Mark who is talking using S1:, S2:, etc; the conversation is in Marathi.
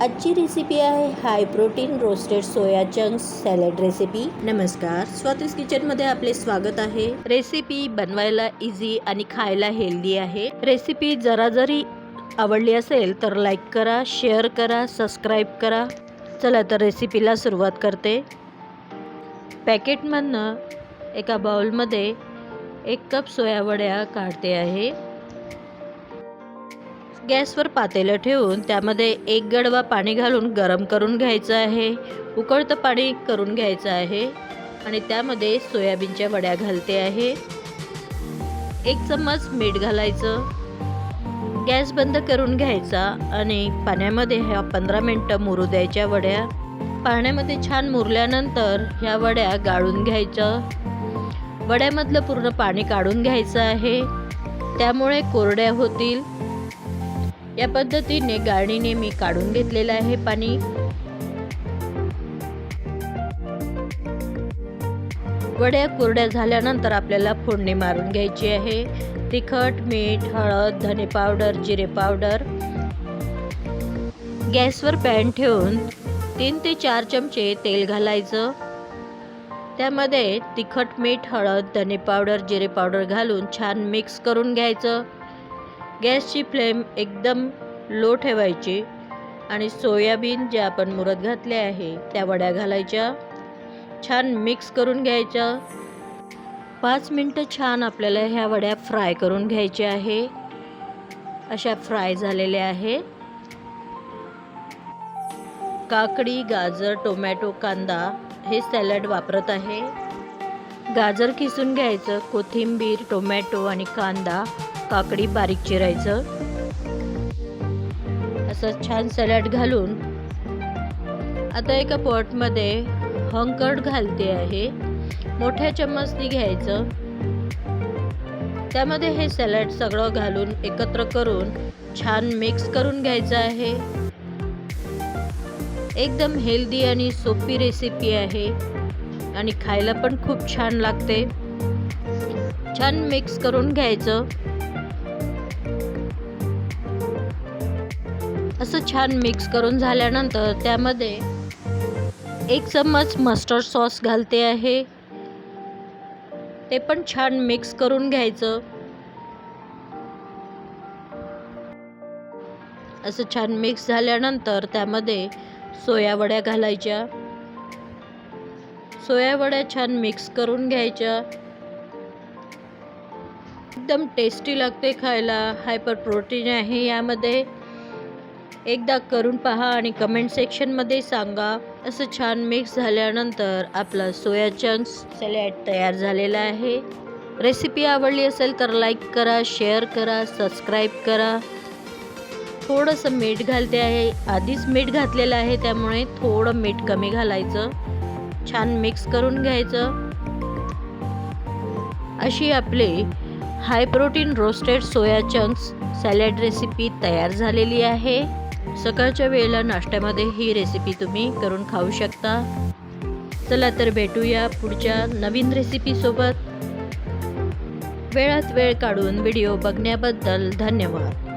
S1: आजची रेसिपी आहे high protein roasted soya chunks salad recipe नमस्कार स्वातीस किचनमध्ये आपले स्वागत आहे. रेसिपी बनवायला इझी आणि खायला हेल्दी आहे. रेसिपी जरा जरी आवडली असेल तर लाईक करा शेअर करा सबस्क्राईब करा. चला तर रेसिपीला सुरुवात करते. पॅकेटमधनं एका बाउलमध्ये एक कप सोयावड्या काढते आहे. गॅसवर पातेलं ठेवून त्यामध्ये एक गडवा पाणी घालून गरम करून घ्यायचं आहे. उकळतं पाणी करून घ्यायचं आहे. आणि त्यामध्ये सोयाबीनच्या वड्या घालते आहे. एक चम्मच मीठ घालायचं. गॅस बंद करून घ्यायचा आणि पाण्यामध्ये ह्या पंधरा मिनटं मुरू द्यायच्या वड्या. पाण्यामध्ये छान मुरल्यानंतर ह्या वड्या गाळून घ्यायचं वड्यामधलं पूर्ण पाणी काढून घ्यायचं आहे. त्यामुळे कोरड्या होतील. या पद्धतीने गाळणीने मी काढून घेतलेलं आहे पाणी. वड्या कोरड्या झाल्यानंतर आपल्याला फोडणी मारून घ्यायची आहे. तिखट मीठ हळद धने पावडर जिरे पावडर. गॅसवर पॅन ठेवून तीन ते चार चमचे तेल घालायचं. त्यामध्ये तिखट मीठ हळद धने पावडर जिरे पावडर घालून छान मिक्स करून घ्यायचं. गॅसची फ्लेम एकदम लो ठेवायची आणि सोयाबीन जे आपण मुरत घातले आहे त्या वड्या घालायच्या. छान मिक्स करून घ्यायच्या पाच मिनटं छान आपल्याला ह्या वड्या फ्राय करून घ्यायच्या आहे. अशा फ्राय झालेल्या आहे काकडी गाजर टोमॅटो कांदा हे सॅलड वापरत आहे. गाजर किसून घ्यायचं कोथिंबीर टोमॅटो आणि कांदा काकडी बारीक चिरायचं. असं छान सॅलड घालून आता एका पॉटमध्ये हंकड घालते आहे. मोठ्या चम्मचनी घ्यायचं. त्यामध्ये हे सॅलड सगळं घालून एकत्र करून छान मिक्स करून घ्यायचं आहे. एकदम हेल्दी आणि सोपी रेसिपी आहे आणि खायला पण खूप छान लागते. छान मिक्स करून घ्यायचं. असं छान मिक्स करून झाल्यानंतर त्यामध्ये एक चम्मच मस्टर्ड सॉस घालते आहे. ते पण छान मिक्स करून घ्यायचं. असं छान मिक्स झाल्यानंतर त्यामध्ये सोया वड्या घालायच्या. सोया वड्या छान मिक्स करून घ्यायच्या. एकदम टेस्टी लागते खायला. हायपर प्रोटीन आहे यामध्ये. एकदा करून पहा आणि कमेंट सेक्शनमध्ये सांगा. असं छान मिक्स झाल्यानंतर आपला सोया चंक्स सॅलॅड तयार झालेला आहे. रेसिपी आवडली असेल तर लाईक करा शेअर करा सबस्क्राईब करा. थोडंसं मीठ घालते आहे. आधीच मीठ घातलेलं आहे त्यामुळे थोडं मीठ कमी घालायचं. छान मिक्स करून घ्यायचं. अशी आपली high protein roasted soya chunks salad recipe तयार झालेली आहे. सकाळच्या वेळेला नाश्त्यामध्ये ही रेसिपी तुम्ही करून खाऊ शकता. चला तर भेटूया पुढच्या नवीन रेसिपीसोबत वेळात वेळ काढून व्हिडिओ बघण्याबद्दल धन्यवाद.